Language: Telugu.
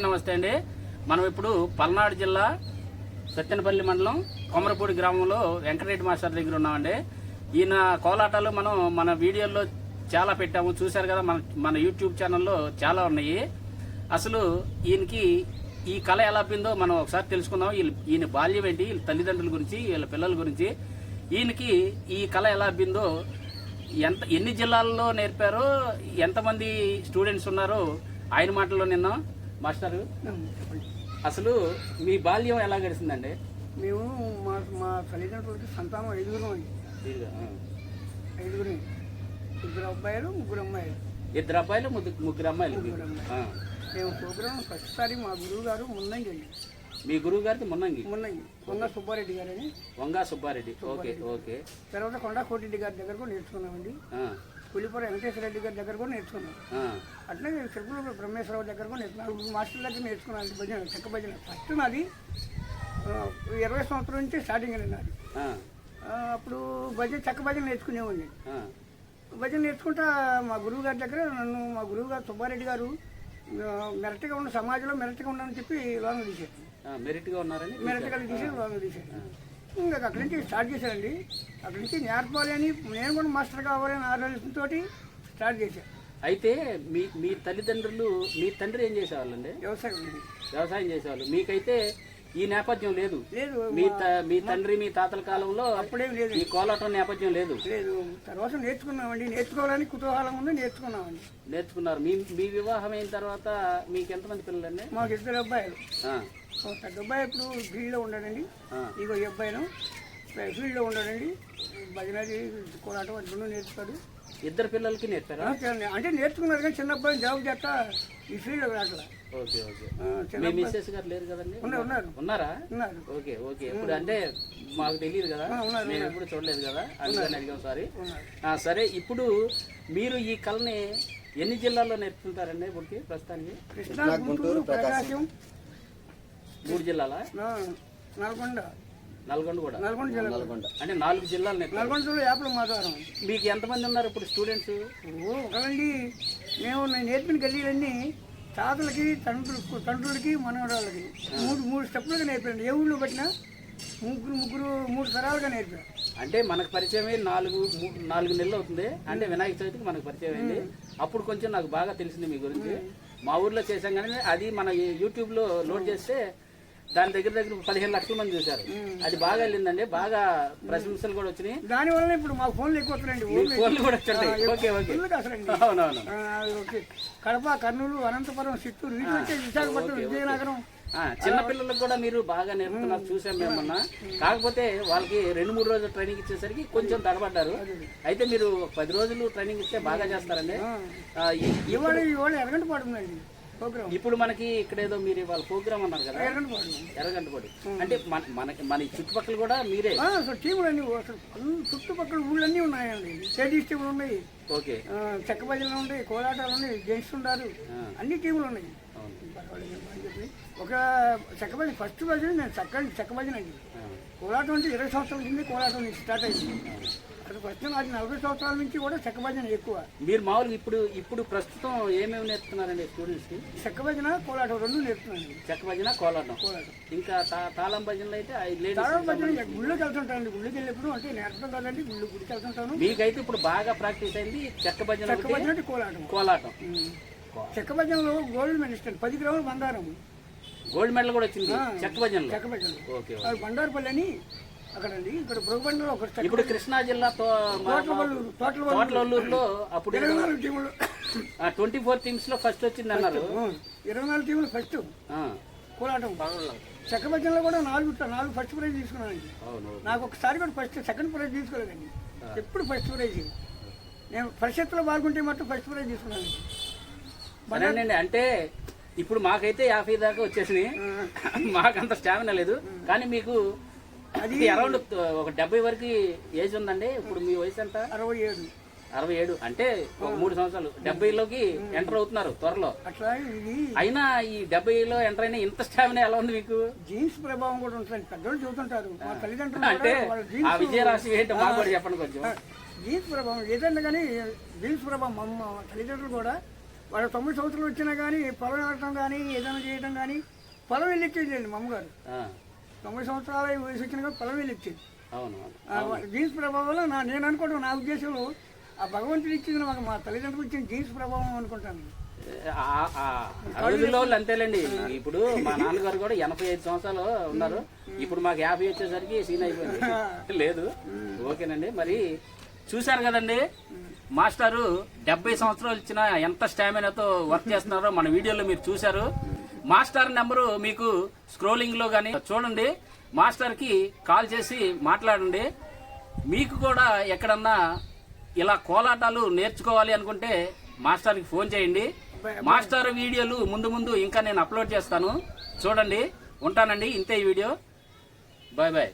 అందరికీ నమస్తే అండి. మనం ఇప్పుడు పల్నాడు జిల్లా సత్తెనపల్లి మండలం కొమరపూడి గ్రామంలో వెంకటరెడ్డి మాస్టర్ దగ్గర ఉన్నామండి. ఈయన కోలాటాలు మనం మన వీడియోల్లో చాలా పెట్టాము. చూశారు కదా మన మన యూట్యూబ్ ఛానల్లో చాలా ఉన్నాయి. అసలు ఈయనకి ఈ కళ ఎలా అబ్బిందో మనం ఒకసారి తెలుసుకుందాం. వీళ్ళ ఈయన బాల్యం ఏంటి వీళ్ళ తల్లిదండ్రుల గురించి వీళ్ళ పిల్లల గురించి. ఈయనకి ఈ కళ ఎలా పిందో ఎంత ఎన్ని జిల్లాల్లో నేర్పారో ఎంతమంది స్టూడెంట్స్ ఉన్నారో ఆయన మాటల్లో నిన్న మాస్టారు అసలు మీ బాల్యం ఎలా గడిచిందండి మేము మా మా తల్లిదండ్రులకి సంతానం ఐదుగురు అండి. ఐదుగురు ఇద్దరు అబ్బాయిలు ముగ్గురు అమ్మాయిలు. ఇద్దరు అబ్బాయిలు ముగ్గు- ముగ్గురు అమ్మాయిలు. మేము ప్రోగ్రాం ఫస్ట్ సారి మా గురువు గారు మున్నంగి అండి. మీ గురువు గారికి మున్నంగి? మున్నంగి. మొన్న సుబ్బారెడ్డి గారని. వంగా సుబ్బారెడ్డి. Okay okay. తర్వాత కొండా కోటిరెడ్డి గారి దగ్గర కూడా నేర్చుకున్నామండి పులిపుర వెంకటేశ్వర రెడ్డి గారి దగ్గర కూడా నేర్చుకున్నాం. ఆ, అట్లనే తిరుపతి బ్రహ్మేశ్వరరావు దగ్గర కూడా నేర్చుకున్నాను మాస్టర్ దగ్గర నేర్చుకున్నాను భజన చెక్క భజన. ఫస్ట్ నాది ఇరవై సంవత్సరం నుంచి స్టార్టింగ్ అండి నాది. అప్పుడు భజన చెక్క భజన నేర్చుకునేవాడిని. భజన నేర్చుకుంటా మా గురువు గారి దగ్గర నన్ను మా గురువు గారు సుబ్బారెడ్డి గారు మెరటిగా ఉన్న సమాజంలో మెరటిగా ఉండని చెప్పి లోన ఆ, మెరిట్గా ఉన్నారని మెరటిగా తీసి లోన తీశారు. ఇంకా అక్కడి నుంచి స్టార్ట్ చేశానండి అక్కడి నుంచి నేర్పాలి అని నేను కూడా మాస్టర్ కావాలని ఆలోచనతో స్టార్ట్ చేశాను అయితే మీ మీ తల్లిదండ్రులు మీ తండ్రి ఏం చేసేవాళ్ళండి? వ్యవసాయం. వ్యవసాయం చేసేవాళ్ళు. మీకైతే ఈ నేపథ్యం లేదు. లేదు మీ త- మీ తండ్రి మీ తాతల కాలంలో అప్పుడేం లేదు. ఈ కోలాటం నేపథ్యం లేదు. లేదు తర్వాత నేర్చుకున్నామండి. నేర్చుకోవాలని కుతూహలం ఉంది నేర్చుకున్నామండి. నేర్చుకున్నారు. మీ మీ వివాహం అయిన తర్వాత మీకు ఎంతమంది పిల్లలండి? మాకు ఇద్దరు అబ్బాయిలు. అబ్బాయి ఇప్పుడు ఫీల్డ్లో ఉన్నాడండి ఆ, ఇగో ఈ అబ్బాయిను. ఫీల్డ్లో ఉన్నాడండి భజనది కోలాటం రెండు నేర్చుతాడు ఇద్దరు పిల్లలకి నేర్పారా? అంటే నేర్చుకున్నారు కానీ చిన్న అబ్బాయి జాబ్ చేస్తా ఈ ఫీల్డ్లో రాట్లా. Okay okay. మీ మిస్సెస్ గారు లేరు కదండి? ఉన్నారు ఉన్నారు. Okay okay. ఇప్పుడు అంటే మాకు తెలియదు కదా. మేము ఎప్పుడు చూడలేదు కదా. అందుకని అడిగాం సారీ సరే ఇప్పుడు మీరు ఈ కళని ఎన్ని జిల్లాల్లో నేర్పుతుంటారండి ఇప్పటికి ప్రస్తుతానికి? కృష్ణా గుంటూరు ప్రకాశం. మూడు జిల్లాల? ఆ, నల్గొండ. నల్గొండ కూడా? నల్గొండ జిల్లా. అంటే నాలుగు జిల్లాలు నల్గొండ జిల్లా యాప్ల మాధవరం. మీకు ఎంతమంది ఉన్నారు ఇప్పుడు స్టూడెంట్స్ ఓ ఒకనండి మేము నేను నేర్పిన గల్లీలన్నీ తాతలకి తండ్రులకు తండ్రులకి మనవరాళ్ళకి. మూడు మూడు స్టెప్పులుగా నేర్పాను ఏ ఊళ్ళో పెట్టినా ముగ్గురు ముగ్గురు మూడు తరాలుగా నేర్పాను అంటే మనకు పరిచయం అయ్యి నాలుగు నాలుగు నెలలు అవుతుంది. అంటే వినాయక చవితికి మనకు పరిచయం అయింది. అప్పుడు కొంచెం నాకు బాగా తెలిసింది మీ గురించి. మా ఊర్లో చేశాం కానీ అది మన యూట్యూబ్లో లోడ్ చేస్తే దాని దగ్గర దగ్గర పదిహేను లక్షల మంది చూశారు. అది బాగా వెళ్ళిందండి బాగా ప్రశంసలు కూడా వచ్చినాయి. దానివల్ల ఇప్పుడు మాకు ఫోన్లు ఎక్కువ వస్తున్నాయండి మీ ఫోన్లు కూడా వచ్చాయి. Okay okay. అవునవును. కడప కర్నూలు అనంతపురం చిత్తూరు విశాఖపట్నం విజయనగరం. ఆ, చిన్న పిల్లలకు కూడా మీరు బాగా నేర్పుతున్నారు చూసాం మేమన్నా కాకపోతే వాళ్ళకి రెండు మూడు రోజులు ట్రైనింగ్ ఇచ్చేసరికి కొంచెం తడబడ్డారు. అయితే మీరు పది రోజులు ట్రైనింగ్ ఇస్తే బాగా చేస్తారండి. ఇవాళ ఇవాళ ఎరగంట ప్రోగ్రామ్ ఇప్పుడు మనకి ఇక్కడ ఏదో మీరు ఇవాళ ప్రోగ్రామ్ అన్నారు కదా. ఎర్రగంటపడి. అంటే మన మనకి మన చుట్టుపక్కల కూడా మీరే? అసలు టీములు అన్ని అసలు అన్ని చుట్టుపక్కల ఊళ్ళన్నీ ఉన్నాయండి. స్టేట్ టీములు ఉన్నాయి. ఓకే. ఆ, చెక్క భజనలు ఉన్నాయి కోలాటాలు ఉన్నాయి జెంట్స్ ఉన్నారు అన్ని టీములు ఉన్నాయి. ఒక చెక్క భజన ఫస్ట్ భజన నేను చక్క చెక్క భజన అండి. కోలాటం అంటే ఇరవై సంవత్సరాల నుంచి కోలాటం నుంచి స్టార్ట్ అయింది. అది ఫస్ట్ అది నలభై సంవత్సరాల నుంచి కూడా చెక్క భజన ఎక్కువ. మీరు మామూలుగా ఇప్పుడు ఇప్పుడు ప్రస్తుతం ఏమేమి నేర్పుతున్నారండి స్టూడెంట్స్కి? చెక్క భజన కోలాటం రెండు నేర్పుతున్నాను చెక్క భజన కోలాటం. కోలాటం. ఇంకా తాళం భజనలు అయితే తాళం భజన గుళ్ళోకి వెళ్తుంటానండి. గుళ్ళకి వెళ్ళినప్పుడు అంటే నేర్పడం కాదండి గుళ్ళు గుడికి వెళ్తుంటాను. మీకైతే ఇప్పుడు బాగా ప్రాక్టీస్ అయింది చెక్క భజన చెక్క ఒకటి, భజన అంటే కోలాటం. కోలాటం. చెక్క భజనలో గోల్డ్ ఇస్తాను పది గ్రాములు బంగారం. గోల్డ్ మెడల్ కూడా వచ్చింది. చెక్క భజనలో చెక్క భజన ఓకే. బండారుపల్లి అని అక్కడండి. ఇక్కడ ఇప్పుడు కృష్ణా జిల్లా తో- మా- తోటల వల్లూరు తోటల వల్లూరు తోటలూరులో అప్పుడు ఇరవై నాలుగు టీములు. ట్వంటీ ఫోర్ టీమ్స్లో ఫస్ట్ వచ్చింది అన్నారు. ఇరవై నాలుగు టీములు ఫస్ట్. కోలాటం. చెక్క భజనలో కూడా నాలుగు నాలుగు ఫస్ట్ ప్రైజ్ తీసుకున్నానండి నాకు ఒకసారి కూడా ఫస్ట్ సెకండ్ ప్రైజ్ తీసుకోలేదండి. ఎప్పుడు ఫస్ట్ ప్రైజ్. నేను పరిషత్తులో పాల్గొంటే మట్టు ఫస్ట్ ప్రైజ్ తీసుకున్నాను. సరేనండి అంటే ఇప్పుడు మాకైతే యాభై దాకా వచ్చేసినాయి. మాకంత స్టామినా లేదు. కానీ మీకు అది అరౌండ్ ఒక డెబ్బై వరకు ఏజ్ ఉందండి? ఇప్పుడు మీ వయసు ఎంత? అరవై ఏడు. అరవై ఏడు. అంటే ఒక మూడు సంవత్సరాలు. డెబ్బైలోకి ఎంటర్ అవుతున్నారు త్వరలో. అట్లా ఇది అయినా ఈ డెబ్బైలో ఎంటర్ అయినా ఇంత స్టామినా ఎలా ఉంది మీకు? జీన్స్ ప్రభావం కూడా ఉంటుంది పెద్దోళ్ళు చెబుతుంటారు మా తల్లిదండ్రులు అంటే ఆ విజయరాశి ఏంటో మాకు కూడా చెప్పండి కొంచెం. జీన్స్ ప్రభావం ఏదైనా కానీ జీన్స్ ప్రభావం మా తల్లిదండ్రులు కూడా వాళ్ళ తొమ్మిది సంవత్సరాలు వచ్చినా కానీ పొలం వెళ్ళటం కానీ ఏదైనా చేయడం కానీ పొలం వెళ్ళి మా అమ్మగారు. తొమ్మిది సంవత్సరాల వయసు వచ్చినా కానీ పొలం వెళ్ళి ఇచ్చేది జీన్స్ ప్రభావంలో నా నేను అనుకోవడం నా ఉద్దేశంలో ఆ భగవంతుడు ఇచ్చింది మాకు మా తల్లిదండ్రులు ఇచ్చిన జీన్స్ ప్రభావం అనుకుంటాను. వాళ్ళు అంతేలేండి. ఇప్పుడు మా నాన్నగారు కూడా ఎనభై ఐదు సంవత్సరాలు ఉన్నారు. ఇప్పుడు మాకు యాభై వచ్చేసరికి సీన్ అయిపోయింది. లేదు. ఓకేనండి. మరి చూశారు కదండి? మాస్టారు డెబ్బై సంవత్సరాలు ఇచ్చిన ఎంత స్టామినాతో వర్క్ చేస్తున్నారో మన వీడియోలో మీరు చూశారు. మాస్టర్ నెంబరు మీకు స్క్రోలింగ్లో కానీ చూడండి. మాస్టర్కి కాల్ చేసి మాట్లాడండి. మీకు కూడా ఎక్కడన్నా ఇలా కోలాటాలు నేర్చుకోవాలి అనుకుంటే మాస్టర్కి ఫోన్ చేయండి. మాస్టర్ వీడియోలు ముందు ముందు ఇంకా నేను అప్లోడ్ చేస్తాను. చూడండి. ఉంటానండి. ఇంతే ఈ వీడియో. Bye bye.